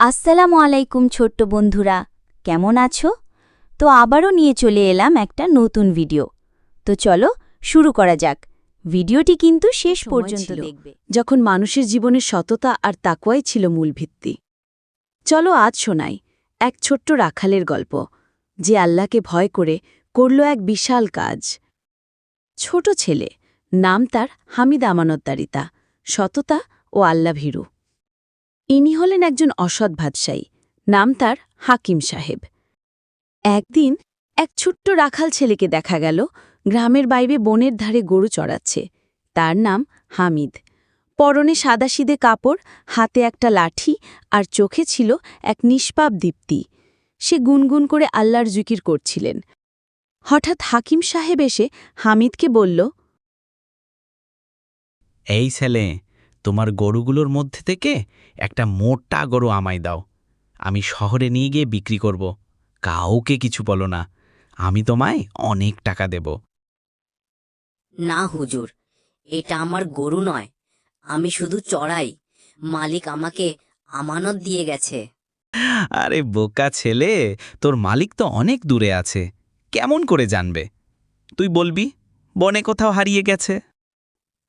আসসালামু আলাইকুম ছোট্ট বন্ধুরা কেমন আছো? তো আবারও নিয়ে চলে এলাম একটা নতুন ভিডিও। তো চলো শুরু করা যাক। ভিডিওটি কিন্তু শেষ পর্যন্ত দেখবে। যখন মানুষের জীবনে সততা আর তাকুয়াই ছিল মূল ভিত্তি। চলো আজ শোনাই এক ছোট্ট রাখালের গল্প যে আল্লাহকে ভয় করে করল এক বিশাল কাজ। ছোট ছেলে নাম তার হামিদ আমানতদারিতা সততা ও আল্লা ভীরু ইনি হলেন একজন অসৎ ভাতশায়ী নাম তার হাকিম সাহেব। একদিন এক ছোট্ট রাখাল ছেলেকে দেখা গেল, গ্রামের বাইরে বনের ধারে গরু চড়াচ্ছে। তার নাম হামিদ। পরনে সাদাসিদে কাপড়, হাতে একটা লাঠি আর চোখে ছিল এক নিষ্পাপ দীপ্তি। সে গুনগুন করে আল্লাহর জুকির করছিলেন। হঠাৎ হাকিম সাহেব এসে হামিদকে বলল, এই ছেলে তোমার গরুগুলোর মধ্যে থেকে একটা মোটা গরু আমায় দাও। আমি শহরে নিয়ে গিয়ে বিক্রি করব। কাউকে কিছু বলো না। আমি তোমায় অনেক টাকা দেব। না হুজুর এটা আমার গরু নয়। আমি শুধু চড়াই। মালিক আমাকে আমানত দিয়ে গেছে। আরে বোকা ছেলে তোর মালিক তো অনেক দূরে আছে। কেমন করে জানবে? তুই বলবি বনে কোথাও হারিয়ে গেছে।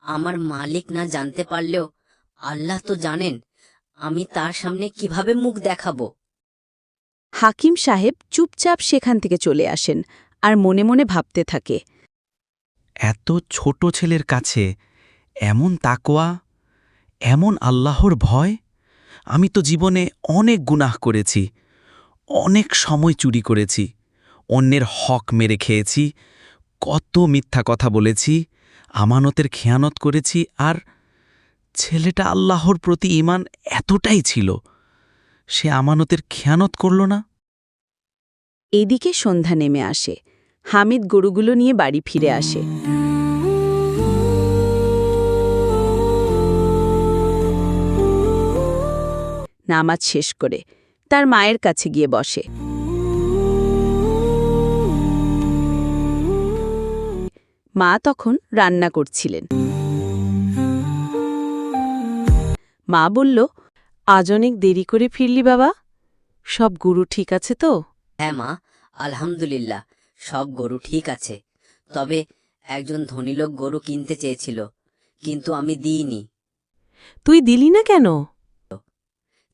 আমার মালিক না জানতে পারলেও আল্লাহ তো জানেন আমি তার সামনে কীভাবে মুখ দেখাবো। হাকিম সাহেব চুপচাপ সেখান থেকে চলে আসেন আর মনে মনে ভাবতে থাকে এত ছোট ছেলের কাছে এমন তাকোয়া এমন আল্লাহর ভয়? আমি তো জীবনে অনেক গুনাহ করেছি অনেক সময় চুরি করেছি অন্যের হক মেরে খেয়েছি কত মিথ্যা কথা বলেছি আমানতের খেয়ানত করেছি আর ছেলেটা আল্লাহর প্রতি ইমান এতটাই ছিল, সে আমানতের খেয়ানত করল না। এদিকে সন্ধ্যা নেমে আসে। হামিদ গরুগুলো নিয়ে বাড়ি ফিরে আসে। নামাজ শেষ করে তার মায়ের কাছে গিয়ে বসে। মা তখন রান্না করছিলেন। মা বলল আজ অনেক দেরি করে ফিরলি বাবা। সব গুরু ঠিক আছে তো? হ্যাঁ মা আলহামদুলিল্লাহ সব গরু ঠিক আছে। তবে একজন ধনী লোক গরু কিনতে চেয়েছিল কিন্তু আমি দিইনি। তুই দিলি না কেন?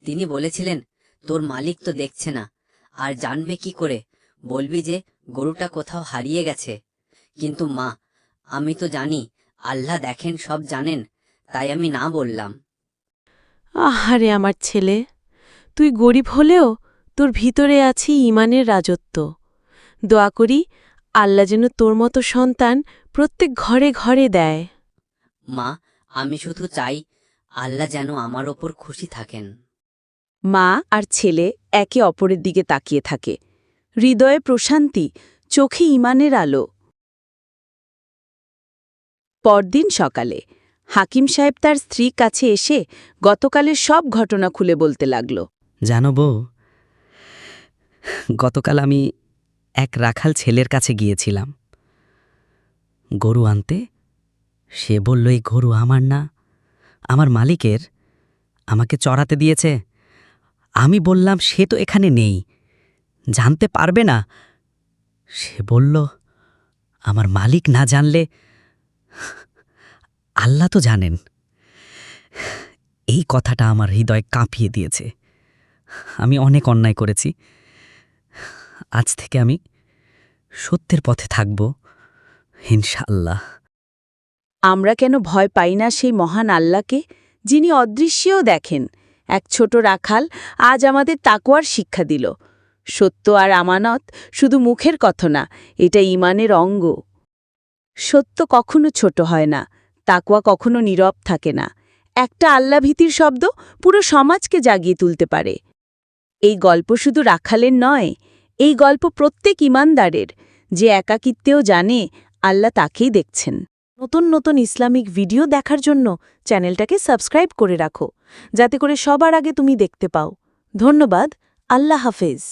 তিনি বলেছিলেন তোর মালিক তো দেখছে না আর জানবে কি করে? বলবি যে গরুটা কোথাও হারিয়ে গেছে। কিন্তু মা আমি তো জানি আল্লাহ দেখেন সব জানেন তাই আমি না বললাম। আহারে আমার ছেলে তুই গরিব হলেও তোর ভিতরে আছে ইমানের রাজত্ব। দোয়া করি আল্লাহ যেন তোর মতো সন্তান প্রত্যেক ঘরে ঘরে দেয়। মা আমি শুধু চাই আল্লাহ যেন আমার ওপর খুশি থাকেন। মা আর ছেলে একে অপরের দিকে তাকিয়ে থাকে। হৃদয়ে প্রশান্তি চোখে ইমানের আলো। পরদিন সকালে। হাকিম সাহেব তার স্ত্রীর কাছে এসে গতকালের সব ঘটনা খুলে বলতে লাগল। জানো বউ, গতকাল আমি এক রাখাল ছেলের কাছে গিয়েছিলাম। গরু আনতে? সে বলল, এই গরু আমার না। আমার মালিকের। আমাকে চড়াতে দিয়েছে। আমি বললাম, সে তো এখানে নেই। জানতে পারবে না। সে বলল, আমার মালিক না জানলে আল্লাহ তো জানেন। এই কথাটা আমার হৃদয় কাঁপিয়ে দিয়েছে। আমি অনেক অন্যায় করেছি। আজ থেকে আমি সত্যের পথে থাকব, ইনশাআল্লাহ। আমরা কেন ভয় পাই না সেই মহান আল্লাহকে, যিনি অদৃশ্যেও দেখেন। এক ছোট রাখাল আজ আমাদের তাকোয়ার শিক্ষা দিল। সত্য আর আমানত শুধু মুখের কথা না, এটা ইমানের অঙ্গ। সত্য কখনো ছোট হয় না তাকোয়া কখনো নীরব থাকে না। একটা আল্লাভীতির শব্দ পুরো সমাজকে জাগিয়ে তুলতে পারে। এই গল্প শুধু রাখালের নয়, এই গল্প প্রত্যেক ইমানদারের, যে একাকিত্বেও জানে, আল্লাহ তাকেই দেখছেন। নতুন নতুন ইসলামিক ভিডিও দেখার জন্য চ্যানেলটাকে সাবস্ক্রাইব করে রাখো, যাতে করে সবার আগে তুমি দেখতে পাও। ধন্যবাদ, আল্লাহ হাফেজ।